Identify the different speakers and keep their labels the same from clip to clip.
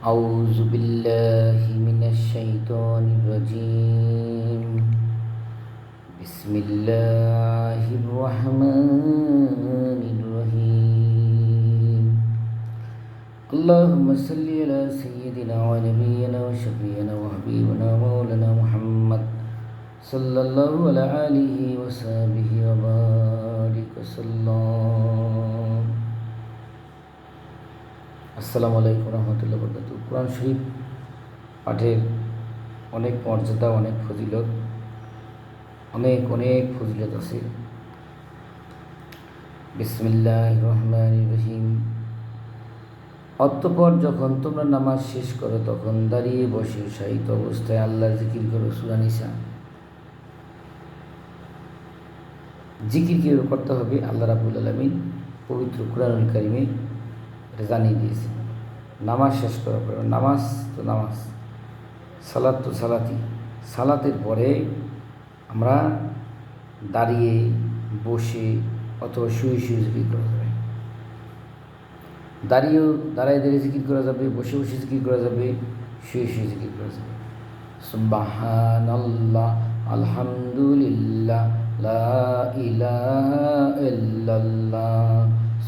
Speaker 1: أعوذ بالله من الشيطان الرجيم. بسم الله الرحمن الرحيم. اللهم صل على سيدنا ونبينا وشفينا وحبيبنا مولانا محمد صلى الله على آله وصحبه وبارك وسلم. আসসালামু আলাইকুম রহমতুল্লাহ বরকাত কোরআন শরীফ পাঠের অনেক মর্যাদা, অনেক ফজিলত, অনেক অনেক ফজিলত আছে। বিসমিল্লাহ রহমান রহিম। অতঃপর যখন তোমরা নামাজ শেষ করো, তখন দাঁড়িয়ে বসে শাহিত অবস্থায় আল্লাহ জিকির করো সুরানিসা জিকির কীভাবে করতে হবে? আল্লাহ রাবুল আলমিন পবিত্র কোরআনুল কারিমে জানিয়ে দিয়েছে। নামাজ শেষ করার পরে, নামাজ তো নামাজ, সালাত তো সালাতি সালাতের পরে আমরা দাঁড়িয়ে বসে অথবা শুয়ে শুয়ে জিকির করা যাবে। দাঁড়িয়েও দাঁড়ায় দাঁড়িয়ে জিকির করা যাবে, বসে বসে জিকির করা যাবে, শুয়ে শুয়ে জিকির করা যাবে। সুবাহান আলহামদুলিল্লাহ, লা ইলাহা ইল্লাল্লাহ।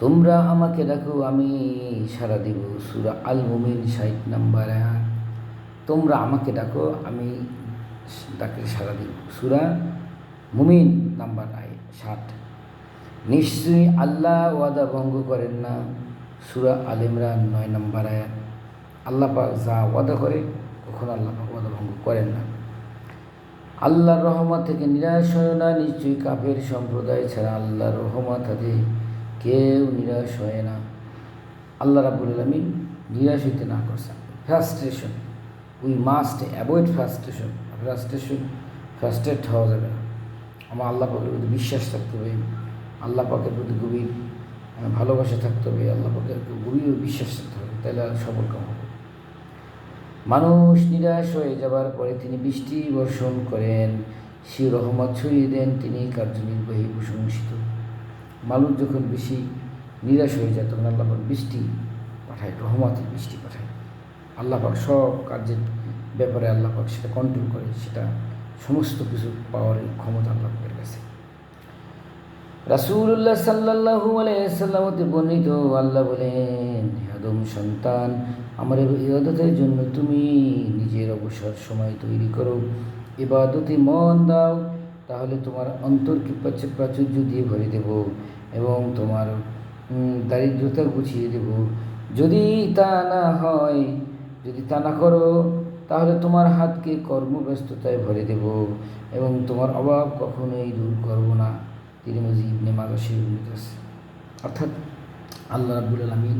Speaker 1: তোমরা আমাকে ডাকো আমি সারা দিব সুরা আল মুমিন ষাট নাম্বার তোমরা আমাকে ডাকো আমি ডাকে সারা দিব। সুরা মুমিন নাম্বার আয় ষাট। নিশ্চয়ই আল্লাহ ওয়াদা ভঙ্গ করেন না, সুরা আল ইমরান নয় নাম্বার আয়াত। আল্লাহ যা ওয়াদা করে, কখনো আল্লাহ ওয়াদা ভঙ্গ করেন না। আল্লাহর রহমত থেকে নিরাশ হয় না, নিশ্চয়ই কাফের সম্প্রদায় ছাড়া আল্লাহর রহমত হাতে কেউ নিরাশ হয় না। আল্লাহ রাবুল আলমিন নিরাশ হইতে না করছেন। Frustration we must avoid frustration frustration frustrate হওয়া যাবে না। আমার আল্লাহ পাকের প্রতি বিশ্বাস থাকতে হবে। আল্লাহ পাকের প্রতি গভীর ভালোবাসা থাকতে হবে। আল্লাহ পাকের গভীর বিশ্বাস থাকতে হবে। তাহলে সফল কাম হবে মানুষ নিরাশ হয়ে যাবার পরে তিনি বৃষ্টি বর্ষণ করেন। সে রহমত ছড়িয়ে দেন। তিনি কার্যনির্বাহী প্রশংসিত। মানুষ যখন বেশি নিরাশ হয়ে যায়, তখন আল্লাহ বৃষ্টি পাঠায়, রহমতের বৃষ্টি পাঠায়। আল্লাহ পাক সব কার্যের ব্যাপারে আল্লাহ পাক সেটা কন্ট্রোল করে, সেটা সমস্ত কিছু পাওয়ার ক্ষমতা আল্লাহ পাকের কাছে। রাসুল্লাহ সাল্লাহু আলাইসাল্লামতে বর্ণিত, আল্লাহ বলেন আদম সন্তান, আমার ইবাদতের জন্য তুমি নিজের অবসর সময় তৈরি করো। ইবাদতে মন দাও তাহলে তোমার অন্তরকে প্রাচুর্য দিয়ে ভরে দেব এবং তোমার দারিদ্রতা গুছিয়ে দেব। যদি তা না হয়, যদি তা না করো, তাহলে তোমার হাতকে কর্মব্যস্ততায় ভরে দেব এবং তোমার অভাব কখনোই দূর করব না। তিরমজি ইবনে মাদাসির অর্থাৎ আল্লাহ রাবুল আলমিন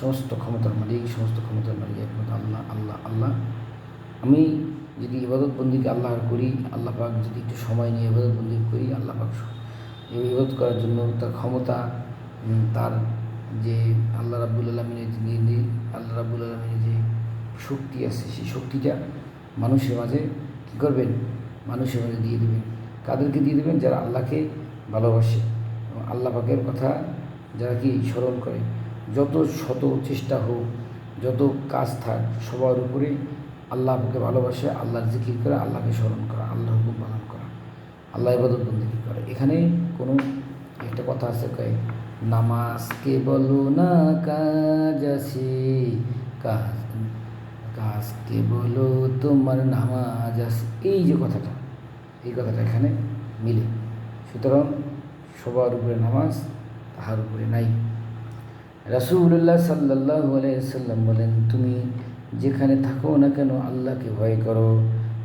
Speaker 1: সমস্ত ক্ষমতার মালিক, সমস্ত ক্ষমতার মালিক একমাত্র আল্লাহ আল্লাহ আল্লাহ। আমি যদি ইবাদত বন্দিকে আল্লাহর করি, আল্লাহ পাক যদি একটু সময় নিয়ে ইবাদত বন্দি করি, আল্লাহ পাক ইবাদত করার জন্য তার ক্ষমতা তার যে আল্লাহ রাবুল আলমিনের যে আল্লাহ রাবুল আলমিনের যে শক্তি আছে, সেই শক্তিটা মানুষের মাঝে কী করবেন? মানুষের মাঝে দিয়ে দেবেন। কাদেরকে দিয়ে দেবেন? যারা আল্লাহকে ভালোবাসে। এবং আল্লাহ পাকের কথা যারা কি স্মরণ করে? যত শত চেষ্টা হোক, যত কাজ থাক, সবার উপরে আল্লাহকে ভালোবাসে, আল্লাহর জিকির করে, আল্লাহকে স্মরণ করা, আল্লাহর হুকুম পালন করা, আল্লাহ ইবাদত বন্দি করে। এখানে কোনো একটা কথা আছে, কয় নামাজকে বলো না কাজ আছে, কাজ কাজকে বলো তোমার নামাজ আছে। এই যে কথাটা, এই কথাটা এখানে মিলে। সুতরাং সবার উপরে নামাজ, তাহার উপরে নাই। রাসুল্লাহ সাল্লাহ সাল্লাম বলেন, তুমি যেখানে থাকো না কেন, আল্লাহকে ভয় করো।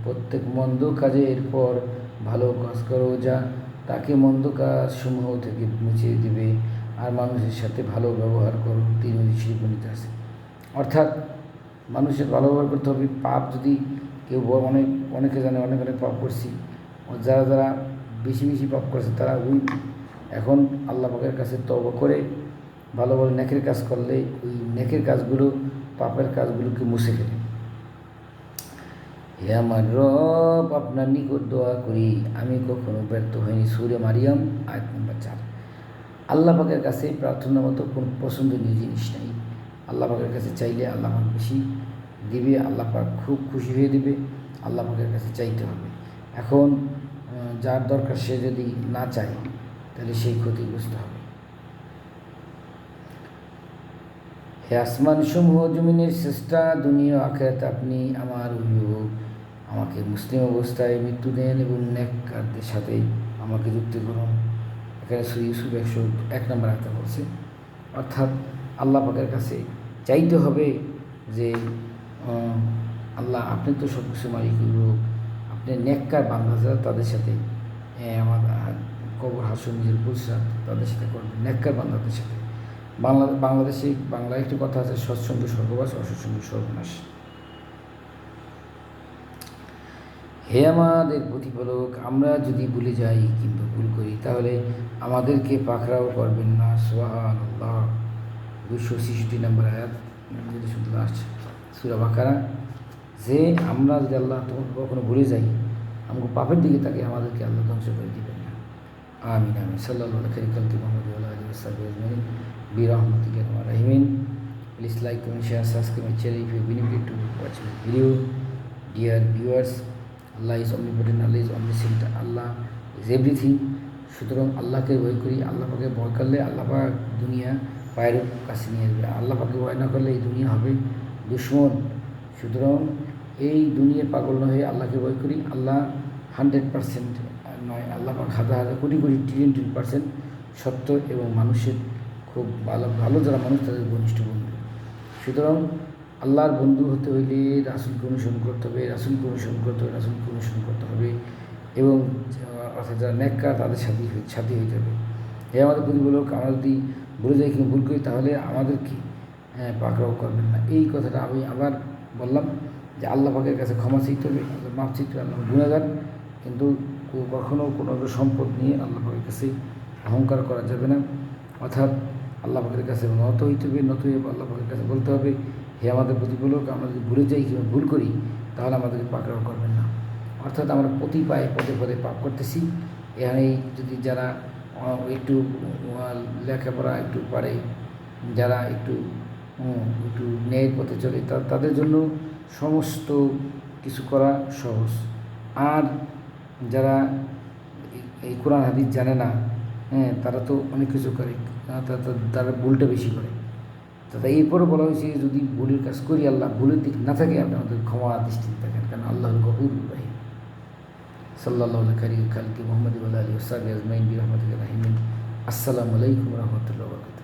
Speaker 1: প্রত্যেক মন্দ কাজের পর ভালো কাজ করো, যা তাকে মন্দ কাজ সমূহ থেকে মুছিয়ে দিবে। আর মানুষের সাথে ভালো ব্যবহার করো তিনি শিল্পনীতে আছে। অর্থাৎ মানুষের ভালো ব্যবহার করতে হবে। পাপ যদি কেউ অনেক, অনেকে জানে, অনেক অনেক পাপ করছি। যারা যারা বেশি বেশি পাপ করছে, তারা ওই এখন আল্লাহ পাকের কাছে তবা করে, ভালো ভালো নেকের কাজ করলে ওই নেকের কাজগুলো পাপের কাজগুলোকে মুছে ফেলে। হে আমার রব, আপনার নিকট দোয়া করি, আমি কখনো ব্যর্থ হইনি। সুরে মারিয়াম, আয়াত নম্বর চার। আল্লাহ পাকের কাছে প্রার্থনা মতো কোন পছন্দনীয় জিনিস নেই। আল্লাহ পাকের কাছে চাইলে আল্লাহ পাক বেশি দিবে, আল্লাহ পাক খুব খুশি হয়ে দিবে, আল্লাহ পাকের কাছে চাইতে হবে। এখন যার দরকার সে যদি না চায়, তাহলে সেই ক্ষতিগ্রস্ত হবে। হে আসমান সমূহ জমিনের শ্রেষ্ঠা দুনিয়া আখেরাত, আপনি আমার অভিভাবক আমাকে মুসলিম অবস্থায় মৃত্যু দেন এবং নেককারদের সাথে আমাকে যুক্ত করুন। এখানে শ্রী ইউসুফ একশো এক নম্বর আয়তা বলছে, অর্থাৎ আল্লাহ পাকের কাছে চাইতে হবে যে আল্লাহ আপনি তো সব কিছু মালিক অভিভাবক আপনি নেককার বান্ধা তাদের সাথে আমার কবর হাসন নিজের পুরুষরা তাদের সাথে করবেন নেককার বান্ধাদের সাথে। বাংলা, বাংলাদেশে বাংলায় একটি কথা আছে সৎসঙ্গ স্বর্গবাস অসৎসঙ্গ সর্বনাশ। হে আমাদের প্রতিপালক, আমরা যদি ভুলে যাই কিংবা ভুল করি, তাহলে আমাদেরকে পাকড়াও করবেন না। সোহান দুশো ছেষট্টি নম্বর আয়াত শুনতে আসছে সুরা বাকারা। যে আমরা যদি আল্লাহ তখন কখনো ভুলে যাই, আমাকে পাপের দিকে তাকে আমাদেরকে আল্লাহ ধ্বংস করে দিবেন। আমিন আমিন। সাল্লাহ মোহাম্মদ আলী সাল্লাহ আজমাইন। বিরহমতিক রাহিমিন। Please like, comment, share, subscribe my channel if you benefit to watch my video. Dear viewers, Allah is omnipotent, Allah is omniscient, Allah is everything. সুতরাং আল্লাহকে ভয় করি আল্লাহ পাকে ভয় করলে আল্লাহ পাক দুনিয়া পায়ের কাছে নিয়ে আসবে। আল্লাহ পাকে ভয় না করলে এই দুনিয়া হবে দুশ্মন। সুতরাং এই দুনিয়ার পাগল না হয়ে আল্লাহকে ভয় করি আল্লাহ হান্ড্রেড পার্সেন্ট পাক হাজার হাজার crore crore trillion trillion percent সত্য এবং মানুষের খুব ভালো ভালো যারা মানুষ তাদের ঘনিষ্ঠ বন্ধু। সুতরাং আল্লাহর বন্ধু হতে হইলে রাসুলকে অনুসরণ করতে হবে রাসুলকে অনুসরণ করতে হবে রাসুলকে অনুসরণ করতে হবে এবং অর্থাৎ যারা নেককার তাদের সাথে সাথী হইতে হবে। এ আমাদের প্রতিবলক আমরা যদি ভুলে যাই কিংবা ভুল করি তাহলে আমাদেরকে হ্যাঁ, পাকড়াও করবেন না। এই কথাটা আমি আবার বললাম যে আল্লাহ পাকের কাছে ক্ষমা চাইতে হবে মাপ চাইতে হবে আল্লাহ গুণাগার। কিন্তু কখনও কোনো সম্পদ নিয়ে আল্লাহ পাকের কাছে অহংকার করা যাবে না। অর্থাৎ আল্লাহ পাকের কাছে নত হইতে হবে, নত হয়ে আল্লাহ পাকের কাছে বলতে হবে, হে আমাদের প্রতিফলক আমরা যদি ভুলে যাই, কিংবা ভুল করি, তাহলে আমাদেরকে পাকড়াও করবেন না। অর্থাৎ আমরা প্রতি পায়ে পদে পদে পাপ করতেছি। এখানে যদি যারা একটু লেখাপড়া একটু পারে, যারা একটু একটু ন্যায়ের পথে চলে তাদের জন্য সমস্ত কিছু করা সহজ। আর যারা এই- কোরআন হাদিস জানে না হ্যাঁ তারা তো অনেক কিছু করে, তারা ভুলটা বেশি করে। তথা এরপরও বলা হয়েছে যদি ভুলের কাজ করি, আল্লাহ ভুলের দিক না থাকে, আপনি আমাদের ক্ষমা দৃষ্টিতে থাকেন কারণ আল্লাহ গফুর রাহিম। সাল্লাহ করিম খালকি মোহাম্মদ আলী ওসাদ আজমাইন রহমতুল্লাহ রাহিমিন। আসসালামু আলাইকুম রহমতুল্লাহ বরকত